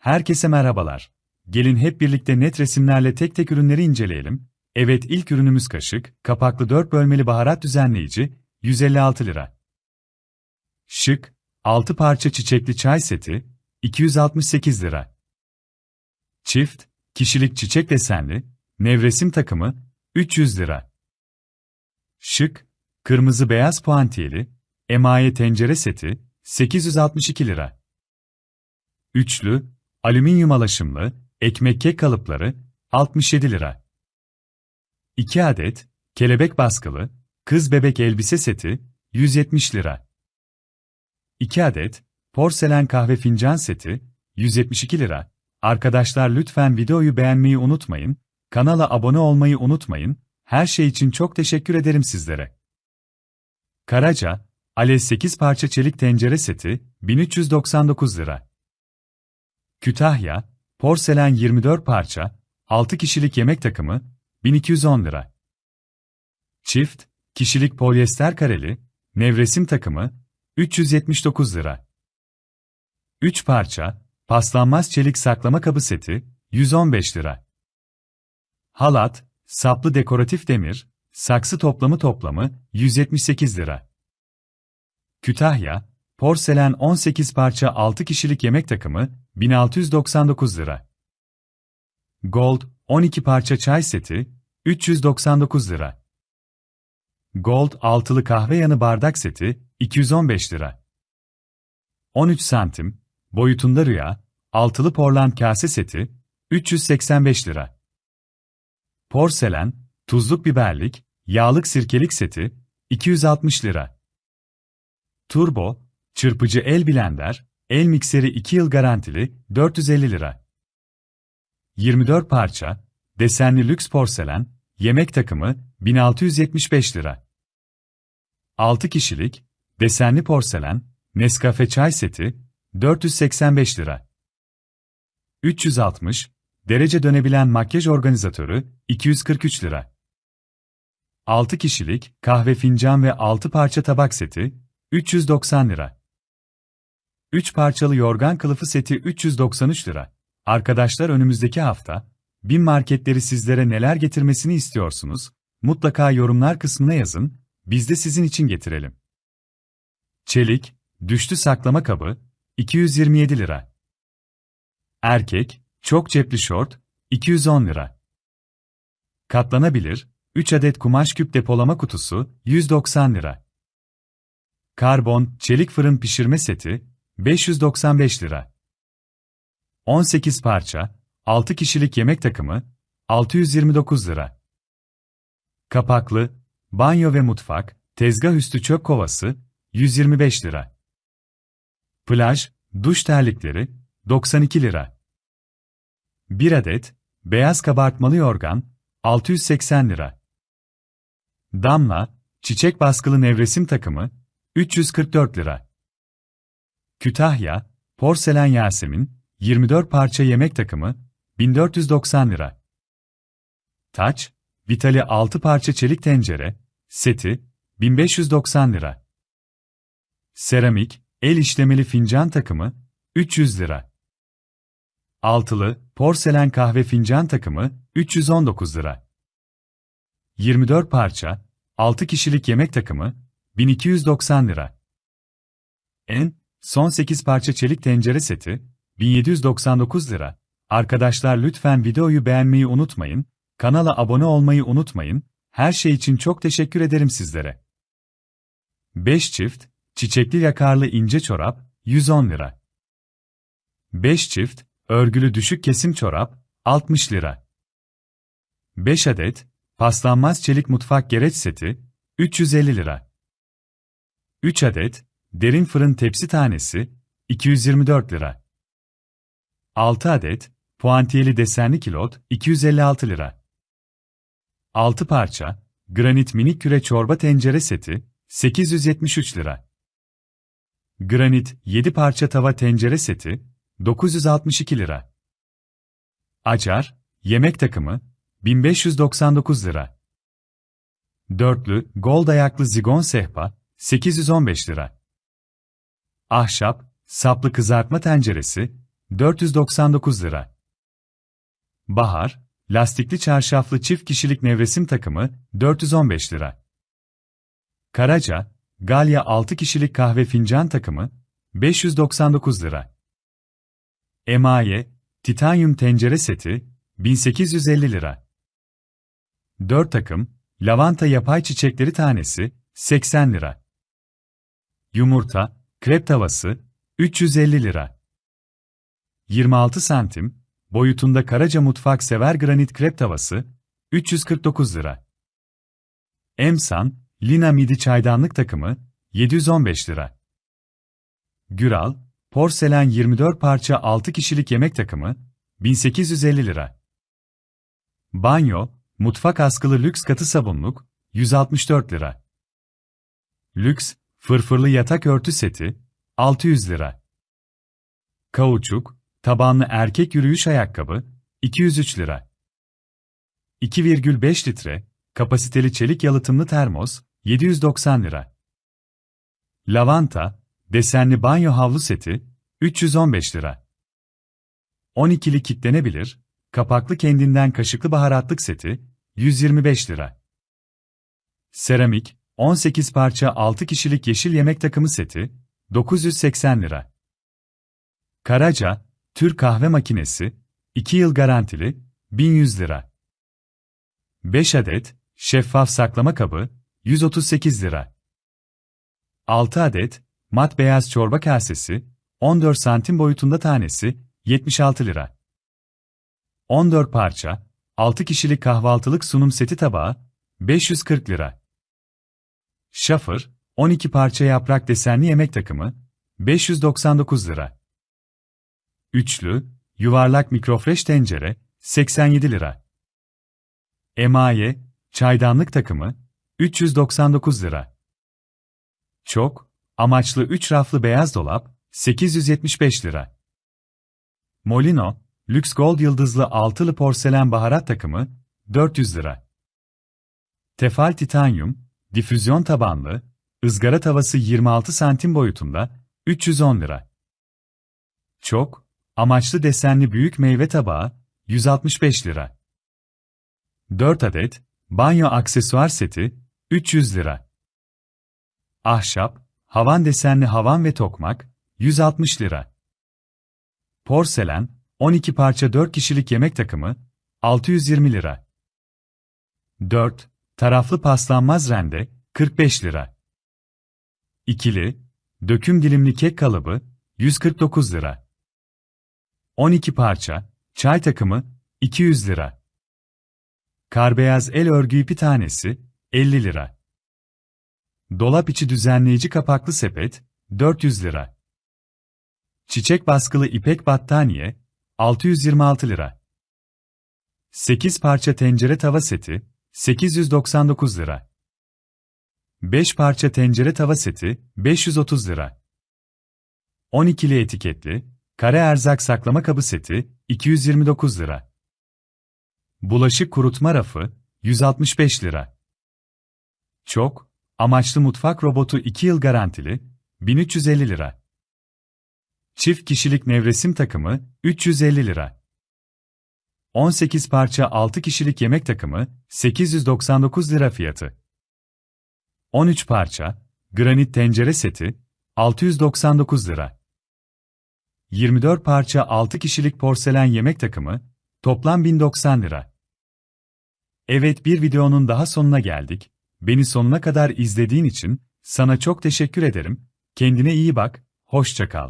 Herkese merhabalar. Gelin hep birlikte net resimlerle tek tek ürünleri inceleyelim. Evet ilk ürünümüz kaşık, kapaklı 4 bölmeli baharat düzenleyici, 156 lira. Şık, 6 parça çiçekli çay seti, 268 lira. Çift, kişilik çiçek desenli, nevresim takımı, 300 lira. Şık, kırmızı beyaz puantiyeli, emaye tencere seti, 862 lira. Üçlü, alüminyum alaşımlı, ekmek kek kalıpları, 67 lira. 2 adet, kelebek baskılı, kız bebek elbise seti, 170 lira. 2 adet, porselen kahve fincan seti, 172 lira. Arkadaşlar lütfen videoyu beğenmeyi unutmayın, kanala abone olmayı unutmayın, her şey için çok teşekkür ederim sizlere. Karaca, Alev 8 parça çelik tencere seti, 1399 lira. Kütahya, porselen 24 parça, 6 kişilik yemek takımı, 1210 lira. Çift, kişilik polyester kareli, nevresim takımı, 379 lira. 3 parça, paslanmaz çelik saklama kabı seti, 115 lira. Halat, saplı dekoratif demir, saksı toplamı toplamı, 178 lira. Kütahya, porselen 18 parça 6 kişilik yemek takımı, 1699 lira. Gold, 12 parça çay seti, 399 lira. Gold altılı kahve yanı bardak seti, 215 lira. 13 santim, boyutunda rüya, altılı porland kase seti, 385 lira. Porselen, tuzluk biberlik, yağlık sirkelik seti, 260 lira. Turbo, çırpıcı el blender, el mikseri 2 yıl garantili, 450 lira. 24 parça, desenli lüks porselen, yemek takımı, 1675 lira. 6 kişilik, desenli porselen, Nescafe çay seti, 485 lira. 360, derece dönebilen makyaj organizatörü, 243 lira. 6 kişilik, kahve fincan ve 6 parça tabak seti, 390 lira. 3 parçalı yorgan kılıfı seti 393 lira. Arkadaşlar önümüzdeki hafta, bin marketleri sizlere neler getirmesini istiyorsunuz? Mutlaka yorumlar kısmına yazın, biz de sizin için getirelim. Çelik, düştü saklama kabı, 227 lira. Erkek, çok cepli şort, 210 lira. Katlanabilir, 3 adet kumaş küp depolama kutusu, 190 lira. Karbon, çelik fırın pişirme seti, 595 lira. 18 parça, 6 kişilik yemek takımı, 629 lira. Kapaklı, banyo ve mutfak, tezgah üstü çöp kovası, 125 lira. Plaj, duş terlikleri, 92 lira. 1 adet, beyaz kabartmalı yorgan, 680 lira. Damla, çiçek baskılı nevresim takımı, 344 lira. Kütahya, porselen Yasemin, 24 parça yemek takımı, 1490 lira. Taç, Vitali 6 parça çelik tencere, seti, 1590 lira. Seramik, el işlemeli fincan takımı, 300 lira. Altılı, porselen kahve fincan takımı, 319 lira. 24 parça, 6 kişilik yemek takımı, 1290 lira. En, son 8 parça çelik tencere seti, 1799 lira. Arkadaşlar lütfen videoyu beğenmeyi unutmayın, kanala abone olmayı unutmayın, her şey için çok teşekkür ederim sizlere. 5 çift, çiçekli yakarlı ince çorap, 110 lira. 5 çift, örgülü düşük kesim çorap, 60 lira. 5 adet, paslanmaz çelik mutfak gereç seti, 350 lira. 3 adet, derin fırın tepsi tanesi, 224 lira. 6 adet, puantiyeli desenli kilot, 256 lira. 6 parça, granit minik küre çorba tencere seti, 873 lira. Granit 7 parça tava tencere seti, 962 lira. Acar, yemek takımı, 1599 lira. Dörtlü, gold ayaklı zigon sehpa, 815 lira. Ahşap, saplı kızartma tenceresi, 499 lira. Bahar, lastikli çarşaflı çift kişilik nevresim takımı, 415 lira. Karaca, Galya 6 kişilik kahve fincan takımı, 599 lira. Emaye, titanyum tencere seti, 1850 lira. 4 takım, lavanta yapay çiçekleri tanesi, 80 lira. Yumurta, krep tavası, 350 lira. 26 santim, boyutunda Karaca Mutfak Sever Granit krep tavası, 349 lira. Emsan, Lina Midi çaydanlık takımı, 715 lira. Güral, porselen 24 parça 6 kişilik yemek takımı, 1850 lira. Banyo, mutfak askılı lüks katı sabunluk, 164 lira. Lüks, fırfırlı yatak örtü seti, 600 lira. Kauçuk, tabanlı erkek yürüyüş ayakkabı, 203 lira. 2,5 litre, kapasiteli çelik yalıtımlı termos, 790 lira. Lavanta, desenli banyo havlu seti, 315 lira. 12'li kitlenebilir, kapaklı kendinden kaşıklı baharatlık seti, 125 lira. Seramik, 18 parça 6 kişilik yeşil yemek takımı seti, 980 lira. Karaca, Türk kahve makinesi, 2 yıl garantili, 1100 lira. 5 adet, şeffaf saklama kabı, 138 lira. 6 adet, mat beyaz çorba kasesi, 14 santim boyutunda tanesi, 76 lira. 14 parça, 6 kişilik kahvaltılık sunum seti tabağı, 540 lira. Şafır, 12 parça yaprak desenli yemek takımı, 599 lira. Üçlü, yuvarlak mikrofresh tencere, 87 lira. Emaye, çaydanlık takımı, 399 lira. Çok, amaçlı 3 raflı beyaz dolap, 875 lira. Molino, lüks gold yıldızlı altılı porselen baharat takımı, 400 lira. Tefal titanyum, difüzyon tabanlı, ızgara tavası 26 santim boyutunda, 310 lira. Çok, amaçlı desenli büyük meyve tabağı, 165 lira. 4 adet, banyo aksesuar seti, 300 lira. Ahşap, havan desenli havan ve tokmak, 160 lira. Porselen, 12 parça 4 kişilik yemek takımı, 620 lira. 4. Taraflı paslanmaz rende, 45 lira. İkili, döküm dilimli kek kalıbı, 149 lira. 12 parça, çay takımı, 200 lira. Karbeyaz el örgü ipi tanesi, 50 lira. Dolap içi düzenleyici kapaklı sepet, 400 lira. Çiçek baskılı ipek battaniye, 626 lira. 8 parça tencere tava seti, 899 lira. 5 parça tencere tava seti, 530 lira. 12'li etiketli, kare erzak saklama kabı seti, 229 lira. Bulaşık kurutma rafı, 165 lira. Çok, amaçlı mutfak robotu 2 yıl garantili, 1350 lira. Çift kişilik nevresim takımı, 350 lira. 18 parça 6 kişilik yemek takımı, 899 lira fiyatı. 13 parça, granit tencere seti, 699 lira. 24 parça 6 kişilik porselen yemek takımı, toplam 1090 lira. Evet bir videonun daha sonuna geldik. Beni sonuna kadar izlediğin için, sana çok teşekkür ederim. Kendine iyi bak, hoşça kal.